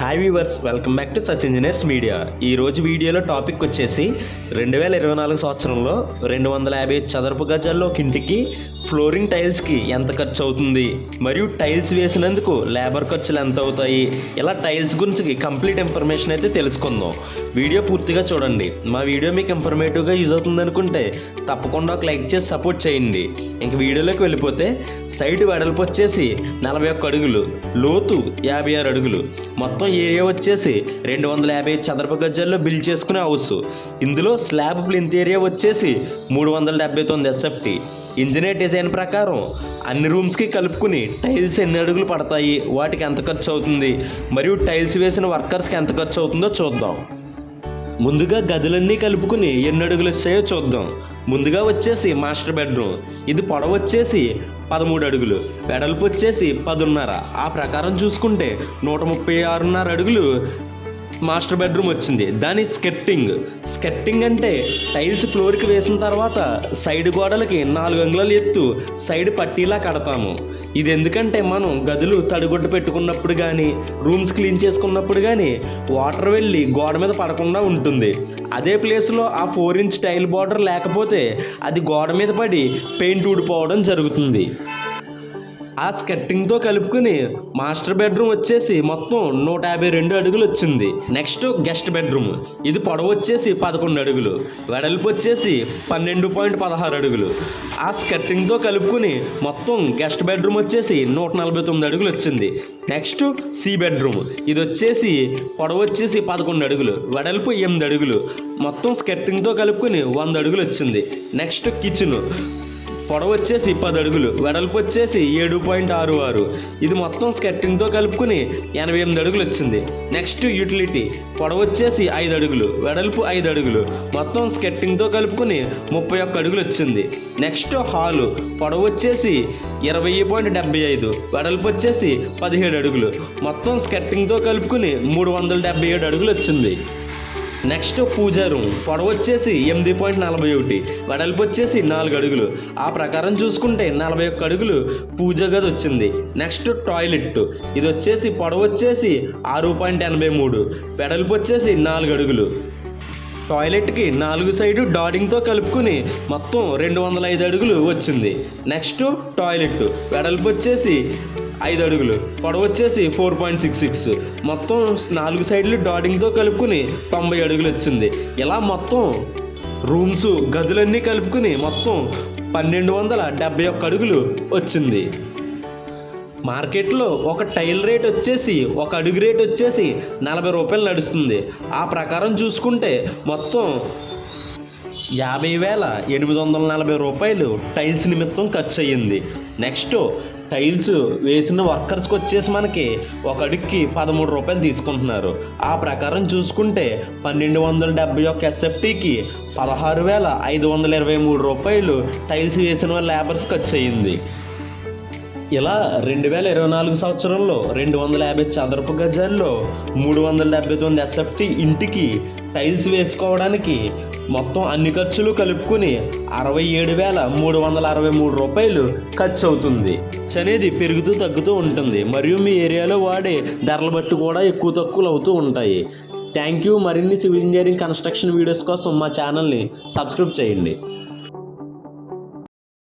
Hi viewers welcome back to such engineers media ఈ రోజు వీడియోలో టాపిక్ వచ్చేసి రెండు వేల ఇరవై నాలుగు సంవత్సరంలో రెండు వందల యాభై చదరపు గజాల్లో ఒక ఇంటికి ఫ్లోరింగ్ టైల్స్కి ఎంత ఖర్చు అవుతుంది? మరియు టైల్స్ వేసినందుకు లేబర్ ఖర్చులు ఎంత అవుతాయి? ఇలా టైల్స్ గురించి కంప్లీట్ ఇన్ఫర్మేషన్ అయితే తెలుసుకుందాం. వీడియో పూర్తిగా చూడండి. మా వీడియో మీకు ఇన్ఫర్మేటివ్గా యూజ్ అవుతుంది అనుకుంటే తప్పకుండా ఒక లైక్ చేసి సపోర్ట్ చేయండి. ఇంక వీడియోలోకి వెళ్ళిపోతే సైడ్ వెడల్పు వచ్చేసి నలభై ఒక్క అడుగులు లోతు యాభై ఆరు అడుగులు. మొత్తం ఏరియా వచ్చేసి రెండు వందల యాభై చదరపు గజాల్లో బిల్డ్ చేసుకునే హౌస్. ఇందులో స్లాబ్ ప్లింత్ ఏరియా వచ్చేసి మూడు వందల డెబ్బై తొమ్మిది ఎస్ఎఫ్టీ ఇంజనీర్ డిజైన్ ప్రకారం అన్ని రూమ్స్కి కలుపుకుని టైల్స్ ఎన్ని అడుగులు పడతాయి? వాటికి ఎంత ఖర్చు అవుతుంది? మరియు టైల్స్ వేసిన వర్కర్స్కి ఎంత ఖర్చు అవుతుందో చూద్దాం. ముందుగా గదులన్నీ కలుపుకుని ఎన్ని అడుగులు వచ్చాయో చూద్దాం. ముందుగా వచ్చేసి మాస్టర్ బెడ్రూమ్. ఇది పొడవు వచ్చేసి పదమూడు అడుగులు. వెడల్పు వచ్చేసి పదున్నర. ఆ ప్రకారం చూసుకుంటే నూట ముప్పై ఆరున్నర అడుగులు మాస్టర్ బెడ్రూమ్ వచ్చింది. దాని స్కెట్టింగ్. స్కెట్టింగ్ అంటే టైల్స్ ఫ్లోర్కి వేసిన తర్వాత సైడ్ గోడలకి నాలుగు అంగుళాలు ఎత్తు సైడ్ పట్టీలా కడతాము. ఇది ఎందుకంటే మనం గదులు తడిగుడ్డ పెట్టుకున్నప్పుడు కానీ రూమ్స్ క్లీన్ చేసుకున్నప్పుడు కానీ వాటర్ వెళ్ళి గోడ మీద పడకుండా ఉంటుంది. అదే ప్లేస్లో ఆ ఫోర్ ఇంచ్ టైల్ బార్డర్ లేకపోతే అది గోడ మీద పడి పెయింట్ ఊడిపోవడం జరుగుతుంది. ఆ స్కెట్టింగ్తో కలుపుకుని మాస్టర్ బెడ్రూమ్ వచ్చేసి మొత్తం నూట యాభై రెండు అడుగులు వచ్చింది. Next guest bedroom. ఇది పొడవు వచ్చేసి పదకొండు అడుగులు. వెడల్పు వచ్చేసి పన్నెండు పాయింట్ పదహారు అడుగులు. ఆ స్కెట్టింగ్తో కలుపుకుని మొత్తం గెస్ట్ బెడ్రూమ్ వచ్చేసి నూట నలభై తొమ్మిది అడుగులు వచ్చింది. నెక్స్ట్ సి బెడ్రూమ్. ఇది వచ్చేసి పొడవు వచ్చేసి పదకొండు అడుగులు. వెడల్పు ఎనిమిది అడుగులు. మొత్తం స్కెట్టింగ్తో కలుపుకుని వంద అడుగులు వచ్చింది. Next kitchen. పొడవు వచ్చేసి పది అడుగులు వెడల్పు వచ్చేసి ఏడు పాయింట్ ఆరు ఆరు. ఇది మొత్తం స్కెట్టింగ్తో కలుపుకుని ఎనభై ఎనిమిది అడుగులు వచ్చింది నెక్స్ట్ యూటిలిటీ పొడవు వచ్చేసి ఐదు అడుగులు వెడల్పు ఐదు అడుగులు. మొత్తం స్కెట్టింగ్తో కలుపుకుని ముప్పై ఒక్క అడుగులు వచ్చింది నెక్స్ట్ హాలు పొడవు వచ్చేసి ఇరవై పాయింట్ డెబ్బై ఐదు వెడల్పు వచ్చేసి పదిహేడు అడుగులు. మొత్తం స్కెట్టింగ్తో కలుపుకుని మూడు వందల డెబ్బై ఏడు అడుగులు వచ్చింది నెక్స్ట్ పూజా రూమ్. పొడవచ్చేసి ఎనిమిది పాయింట్ నలభై ఒకటి. వెడల్పు వచ్చేసి నాలుగు అడుగులు. ఆ ప్రకారం చూసుకుంటే నలభై ఒక్క అడుగులు పూజ గది వచ్చింది. Next toilet. ఇది వచ్చేసి పొడవొచ్చేసి ఆరు పాయింట్ ఎనభై మూడు. వెడల్పు వచ్చేసి నాలుగు అడుగులు. టాయిలెట్కి నాలుగు సైడు డాడింగ్తో కలుపుకుని మొత్తం రెండు వందల ఐదు అడుగులు వచ్చింది. Next toilet. వెడల్పు వచ్చేసి ఐదు అడుగులు. పొడవు వచ్చేసి ఫోర్ పాయింట్ సిక్స్ సిక్స్. మొత్తం నాలుగు సైడ్లు డాటింగ్తో కలుపుకుని తొంభై అడుగులు వచ్చింది. ఇలా మొత్తం రూమ్స్ గదులన్నీ కలుపుకుని మొత్తం పన్నెండు వందల డెబ్బై ఒక్క అడుగులు వచ్చింది. మార్కెట్లో ఒక టైల్ రేట్ వచ్చేసి ఒక అడుగు రేట్ వచ్చేసి నలభై రూపాయలు నడుస్తుంది. ఆ ప్రకారం చూసుకుంటే మొత్తం యాభై వేల ఎనిమిది వందల నలభై రూపాయలు టైల్స్ నిమిత్తం ఖర్చు అయ్యింది. నెక్స్ట్ టైల్స్ వేసిన వర్కర్స్కి వచ్చేసి మనకి ఒక అడుగుకి పదమూడు రూపాయలు తీసుకుంటున్నారు. ఆ ప్రకారం చూసుకుంటే పన్నెండు వందల డెబ్బై ఒక్క ఎస్ఎఫ్టీకి పదహారు వేల ఐదు వందల ఇరవై మూడు రూపాయలు టైల్స్ వేసిన లేబర్స్ ఖర్చు అయ్యింది ఇలా రెండు వేల ఇరవై నాలుగు సంవత్సరంలో రెండు వందల యాభై చదరపు గజాల్లో మూడు వందల డెబ్బై తొమ్మిది ఎస్ఎఫ్టీ ఇంటికి టైల్స్ వేసుకోవడానికి మొత్తం అన్ని ఖర్చులు కలుపుకుని అరవై ఏడు వేల మూడు వందల అరవై మూడు రూపాయలు ఖర్చు అవుతుంది అనేది పెరుగుతూ తగ్గుతూ ఉంటుంది. మరియు మీ ఏరియాలో వాడే ధరలు బట్టి కూడా ఎక్కువ తక్కువలు అవుతూ ఉంటాయి. Thank you. మరిన్ని సివిల్ ఇంజనీరింగ్ కన్స్ట్రక్షన్ వీడియోస్ కోసం మా ఛానల్ని సబ్స్క్రైబ్ చేయండి.